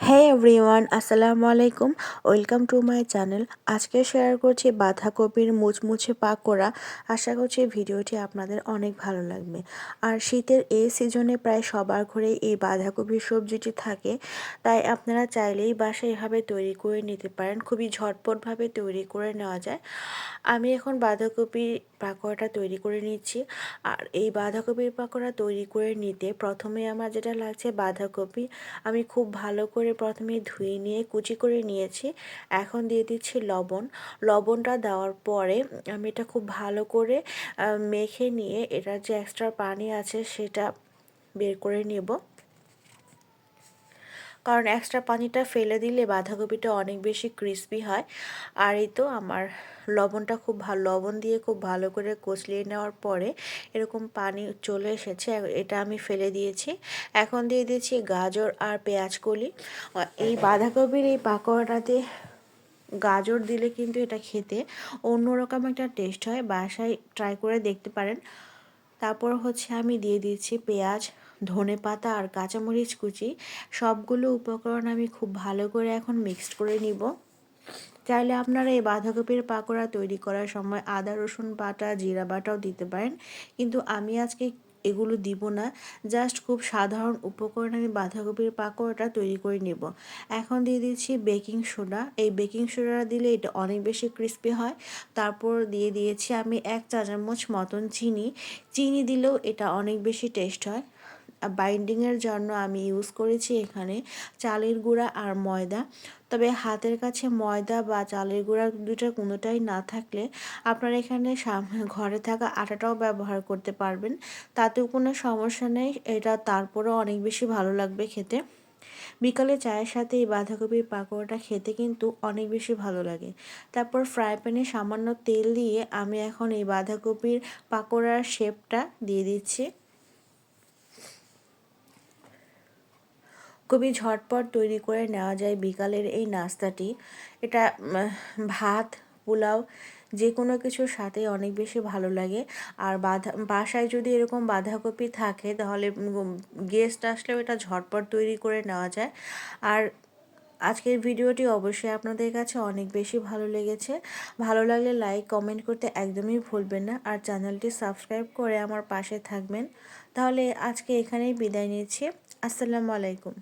হে everyone আসসালামু আলাইকুম welcome to my channel আজকে শেয়ার করছি বাঁধাকপির মুচমুচে পাকোড়া। আশা করছি ভিডিওটি আপনাদের অনেক ভালো লাগবে। আর শীতের এই সিজনে প্রায় সবার ঘরে এই বাঁধাকপির সবজিটি থাকে। তাই আপনারা চাইলেই বাসায় এভাবে তৈরি করে নিতে পারেন। খুবই ঝটপটভাবে তৈরি করে নেওয়া যায়। আমি এখন বাঁধাকপির পাকোড়াটা তৈরি করে নিচ্ছি। আর এই বাঁধাকপির পাকোড়া তৈরি করে নিতে প্রথমে আমার যেটা লাগছে বাঁধাকপি। আমি খুব ভালো করে প্রথমে ধুয়ে নিয়ে কুচি করে নিয়েছি। এখন দিয়ে দিচ্ছি লবণ। লবণটা দেওয়ার পরে আমি এটা খুব ভালো করে মেখে নিয়ে এটার যে এক্সট্রা পানি আছে সেটা বের করে নেব। কারণ এক্সট্রা পানিটা ফেলে দিলে বাঁধাকপিটা অনেক বেশি ক্রিস্পি হয়। আর এই তো আমার লবণটা খুব ভালো, লবণ দিয়ে খুব ভালো করে কচলিয়ে নেওয়ার পরে এরকম পানি চলে এসেছে, এটা আমি ফেলে দিয়েছি। এখন দিয়ে দিয়েছি গাজর আর পেঁয়াজ কলি। এই বাঁধাকপির এই পাকোড়াটাতে গাজর দিলে কিন্তু এটা খেতে অন্যরকম একটা টেস্ট হয়, বাসায় ট্রাই করে দেখতে পারেন। তারপর হচ্ছে আমি দিয়ে দিচ্ছি পেঁয়াজ, ধনে পাতা আর কাঁচামরিচ কুচি। সবগুলো উপকরণ আমি খুব ভালো করে এখন মিক্সড করে নিব। চাইলে আপনারা এই বাঁধাকপির পাকোড়া তৈরি করার সময় আদা, রসুন বাটা, জিরা বাটাও দিতে পারেন। কিন্তু আমি আজকে এগুলো দিব না। জাস্ট খুব সাধারণ উপকরণ আমি বাঁধাকপির পাকোড়াটা তৈরি করে নেব। এখন দিয়ে দিচ্ছি বেকিং সোডা। এই বেকিং সোডা দিলে এটা অনেক বেশি ক্রিস্পি হয়। তারপর দিয়ে দিয়েছি আমি এক চা চামচ মতন চিনি। চিনি দিলেও এটা অনেক বেশি টেস্ট হয়। বাইন্ডিংয়ের জন্য আমি ইউজ করেছি এখানে চালের গুঁড়া আর ময়দা। তবে হাতের কাছে ময়দা বা চালের গুঁড়া দুইটার কোনোটাই না থাকলে আপনারা এখানে ঘরে থাকা আটাটাও ব্যবহার করতে পারবেন। তাতেও কোনো সমস্যা নেই, এটা তারপরেও অনেক বেশি ভালো লাগবে খেতে। বিকালে চায়ের সাথে এই বাঁধাকপির পাকোড়াটা খেতে কিন্তু অনেক বেশি ভালো লাগে। তারপর ফ্রাই প্যানে সামান্য তেল দিয়ে আমি এখন এই বাঁধাকপির পাকোড়ার শেপটা দিয়ে দিচ্ছি। খুবই ঝটপট তৈরি করে নেওয়া যায় বিকালের এই নাস্তাটি। এটা ভাত, পোলাও যে কোনো কিছুর সাথে অনেক বেশি ভালো লাগে। আর বাধা, বাসায় যদি এরকম বাঁধাকপি থাকে তাহলে গেস্ট আসলেও এটা ঝটপট তৈরি করে নেওয়া যায়। আর আজকের ভিডিওটি অবশ্যই আপনাদের কাছে অনেক বেশি ভালো লেগেছে। ভালো লাগলে লাইক কমেন্ট করতে একদমই ভুলবেন না। আর চ্যানেলটি সাবস্ক্রাইব করে আমার পাশে থাকবেন। তাহলে আজকে এখানেই বিদায় নিচ্ছি। আসসালামু আলাইকুম।